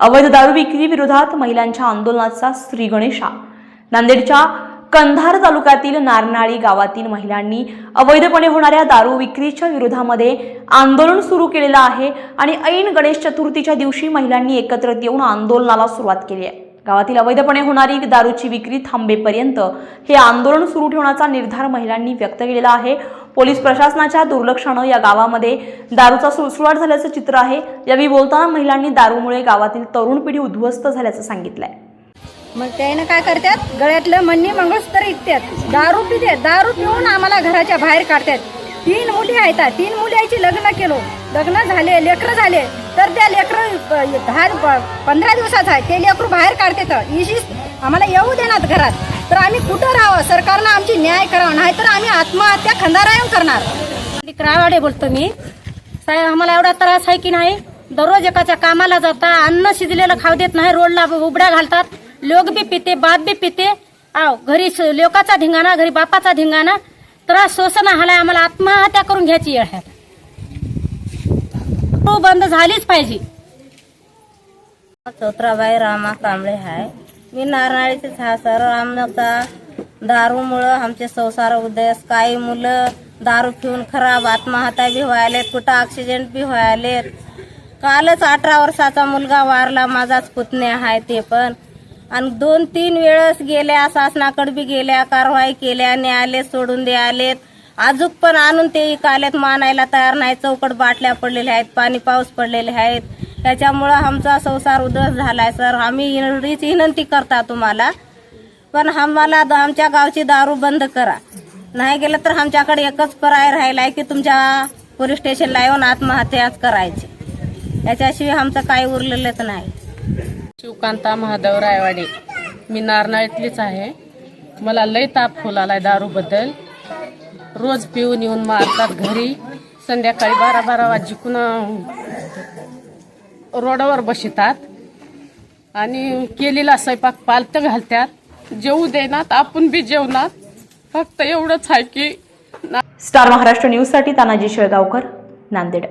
अवैध दारू विक्री विरोधात महिलांच्या आंदोलनाचा श्री गणेशा नांदेडच्या कंधार तालुक्यातील नारनाळी गावातील महिलांनी अवैधपणे होणाऱ्या दारू विक्रीच्या विरोधामध्ये आंदोलन सुरू केलेलं आहे आणि ऐन गणेश चतुर्थीच्या दिवशी महिलांनी एकत्रित येऊन आंदोलनाला सुरुवात केली आहे. गावातील अवैधपणे होणारी दारूची विक्री थांबेपर्यंत हे आंदोलन सुरू ठेवण्याचा निर्धार महिलांनी व्यक्त केलेला आहे. पोलीस प्रशासनाच्या दुर्लक्षानं या गावामध्ये दारूचा सुळसुळाट झाल्याचं चित्र आहे. यावेळी बोलताना महिलांनी दारूमुळे गावातील तरुण पिढी उद्ध्वस्त झाल्याचं सांगितलंय. मग त्यानं काय करतात गळ्यातलं मन्नी मंगळसूत्र इकतात दारू पिते दारू पिऊन आम्हाला घराच्या बाहेर काढतात तीन मुली आहेत तीन मुलीची लग्न केलो. लग्न झाले लेकरं झाले. तर त्या लेकरं दहा प- पंधरा दिवसाचं आहे. ते लेकरू बाहेर काढतात. इशीच आम्हाला येऊ देणार घरात. तर आम्ही कुठं राहावं? सरकारनं आमची न्याय करावा नाही तर आम्ही आत्महत्या खंदारायण करणार. क्रावाडे बोलतो मी. साहेब आम्हाला एवढा त्रास आहे की नाही? दररोज एकाच्या कामाला जाता अन्न शिजलेलं खाऊ देत नाही रोडला उबड्या घालतात लोक बी पिते बाप बी पिते. आव घरी स- लोकाचा धिंगाणा घरी बापाचा धिंगाणा. त्रास शोषण आलाय आम्हाला आत्महत्या करून घ्यायची आहे. तो बंद झालीच पाहिजे. चौत्राबाई रामा कांबळे आहे मी नारनाळीचेच हा सर आमचा दारूमुळं आमचे संसार उदयस. काही मुलं दारू पिऊन खराब आत्महत्या बी व्हायलेत कुठं ऍक्सिडेंट बी व्हायलेत. कालच अठरा वर्षाचा मुलगा वारला माझाच पुतणे आहे ते पण. आणि दोन तीन वेळेस गेल्या शासनाकडे बी गेल्या कारवाई केल्या न्यायालय सोडून द्यालेत. अजूक पण आणून ते इकालेत मानायला तयार नाही चौकट बाटल्या पडलेल्या आहेत पाणी पाऊस पडलेले आहेत. त्याच्यामुळं आमचा संसार उद्ध्वस्त झालाय सर. आम्ही एवढीच विनंती करता तुम्हाला. पण आम्हाला द- आमच्या गावची दारू बंद करा. नाही गेलं तर आमच्याकडे एकच पर्याय आहे की तुमच्या पोलीस स्टेशनला येऊन आत्महत्याच करायची. याच्याशिवाय आमचं काही उरलेलंच नाही. शिवकांता महादेव रायवाडे. मी नारनाळीतलीच आहे. मला लय ताप फुलालाय दारूबद्दल. रोज पिऊन येऊन मारतात घरी. संध्याकाळी बारा बारा वाजिकून रोडावर बसतात आणि केलेला स्वयंपाक पालत घालतात जेवू देणार आपण बी जेवणार. फक्त एवढंच आहे की स्टार महाराष्ट्र न्यूजसाठी तानाजी शेळगावकर नांदेड.